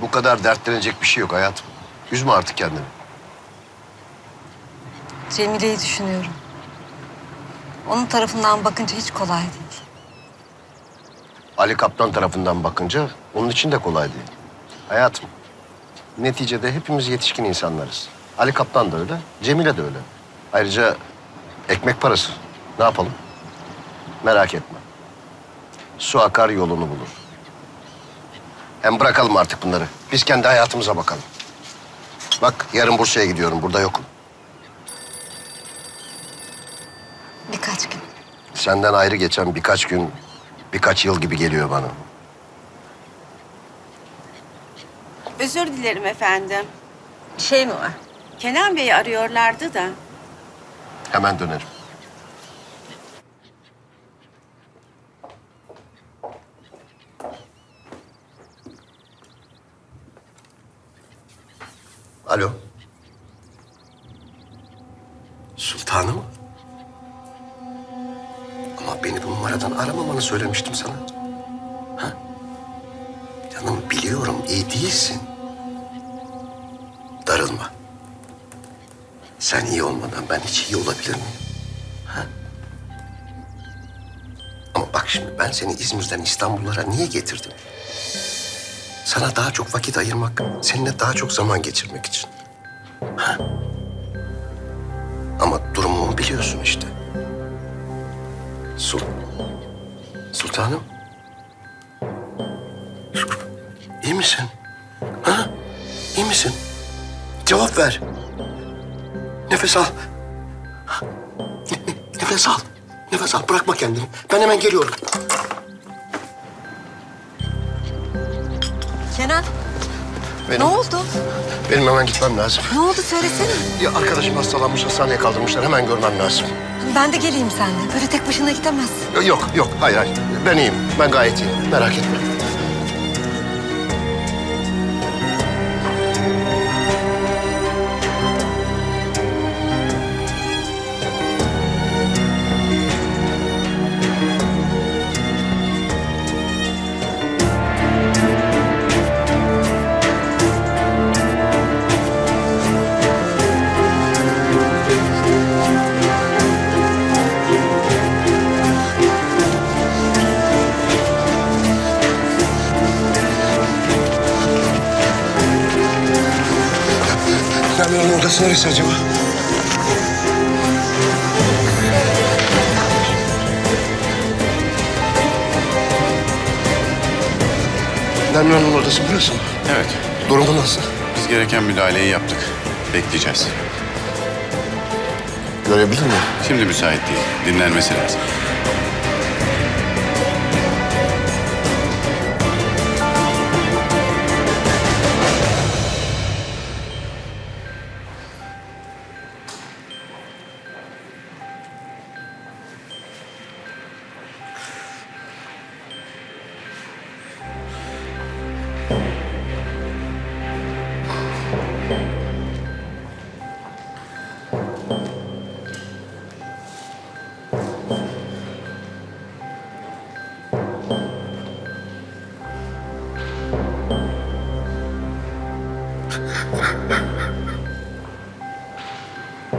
Bu kadar dertlenecek bir şey yok hayatım. Üzme artık kendini. Cemile'yi düşünüyorum. Onun tarafından bakınca hiç kolay değil. Ali Kaptan tarafından bakınca onun için de kolay değil. Hayatım, neticede hepimiz yetişkin insanlarız. Ali Kaptan da öyle, Cemile de öyle. Ayrıca ekmek parası. Ne yapalım? Merak etme. Su akar yolunu bulur. Hem bırakalım artık bunları. Biz kendi hayatımıza bakalım. Bak yarın Bursa'ya gidiyorum. Burada yokum. Birkaç gün. Senden ayrı geçen birkaç gün, birkaç yıl gibi geliyor bana. Özür dilerim efendim. Bir şey mi var? Kenan Bey'i arıyorlardı da. Hemen dönerim. Alo. Sultanım. Ama beni bu numaradan aramamanı söylemiştim sana. Ha? Canım biliyorum iyi değilsin. Darılma. Sen iyi olmadan ben hiç iyi olabilir miyim? Ha? Ama bak şimdi ben seni İzmir'den İstanbullara niye getirdim? Sana daha çok vakit ayırmak, seninle daha çok zaman geçirmek için. Ha? Ama durumumu biliyorsun işte. Sul Sultanım. İyi misin? Ha? İyi misin? Cevap ver. Nefes al. Ne- Nefes al. Nefes al. Bırakma kendini. Ben hemen geliyorum. Kenan, Benim, ne oldu? Benim hemen gitmem lazım. Ne oldu söylesene. Ya arkadaşım hastalanmış, hastaneye kaldırmışlar. Hemen görmem lazım. Ben de geleyim seninle. Böyle tek başına gidemezsin. Yok, yok. Hayır, hayır. Ben iyiyim. Ben gayet iyiyim. Merak etme. Kamyonun odası neresi acaba? Nemra'nın odası burası mı? Evet, Durumu nasıl? biz gereken müdahaleyi yaptık. Bekleyeceğiz. Görebilir miyim? Şimdi müsait değil, dinlenmesi lazım.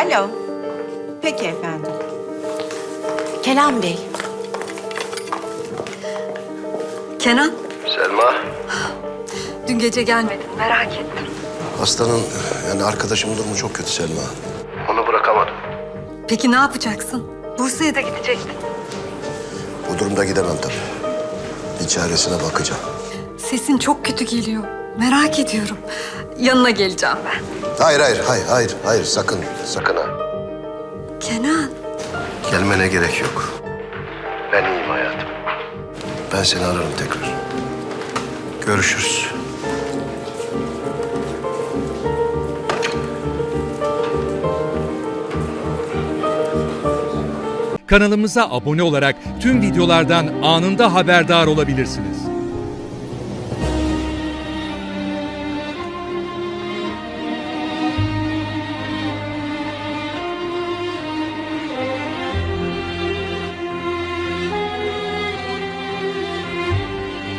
Alo. Peki efendim. Kenan Bey. Kenan, Selma. dün gece gelmedin. Merak ettim. Hastanın yani arkadaşımın durumu çok kötü Selma. Onu bırakamadım. Peki ne yapacaksın? Bursa'ya da gidecektin. Bu durumda gidemem tabii. Bir çaresine bakacağım. Sesin çok kötü geliyor. Merak ediyorum. Yanına geleceğim ben. Hayır, hayır, hayır, hayır, hayır. Sakın, sakın ha. Kenan, Gelmene gerek yok. Ben iyiyim hayatım. Ben seni ararım tekrar. Görüşürüz. Kanalımıza abone olarak tüm videolardan anında haberdar olabilirsiniz.